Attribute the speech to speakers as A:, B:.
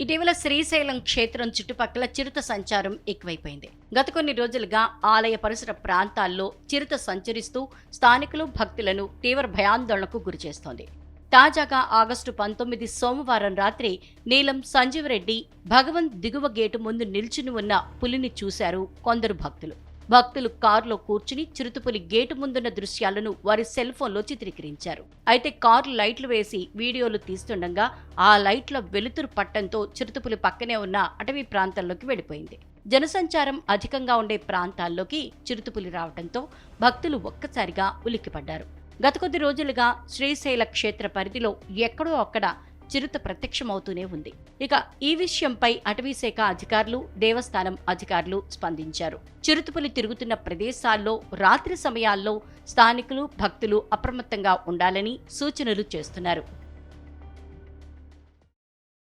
A: ఇటీవల శ్రీశైలం క్షేత్రం చుట్టుపక్కల చిరుత సంచారం ఎక్కువైపోయింది. గత కొన్ని రోజులుగా ఆలయ పరిసర ప్రాంతాల్లో చిరుత సంచరిస్తూ స్థానికులు భక్తులను తీవ్ర భయాందోళనకు గురిచేస్తోంది. తాజాగా ఆగస్టు పంతొమ్మిది సోమవారం రాత్రి నీలం సంజీవరెడ్డి భగవంత్ దిగువ గేటు ముందు నిల్చుని ఉన్న పులిని చూశారు కొందరు భక్తులు. భక్తులు కారులో కూర్చుని చిరుతపులి గేటు ముందున్న దృశ్యాలను వారి సెల్ ఫోన్లో చిత్రీకరించారు. అయితే కారు లైట్లు వేసి వీడియోలు తీస్తుండగా ఆ లైట్ల వెలుతురు పట్టంతో చిరుతపులి పక్కనే ఉన్న అటవీ ప్రాంతంలోకి వెళ్ళిపోయింది. జనసంచారం అధికంగా ఉండే ప్రాంతాల్లోకి చిరుతపులి రావడంతో భక్తులు ఒక్కసారిగా ఉలిక్కిపడ్డారు. గత కొద్ది రోజులుగా శ్రీశైల క్షేత్ర పరిధిలో ఎక్కడో అక్కడ చిరుత ప్రత్యక్షమవుతూనే ఉంది. ఇక ఈ విషయంపై అటవీశాఖ అధికారులు దేవస్థానం అధికారులు స్పందించారు. చిరుతపులి తిరుగుతున్న ప్రదేశాల్లో రాత్రి సమయాల్లో స్థానికులు భక్తులు అప్రమత్తంగా ఉండాలని సూచనలు చేస్తున్నారు.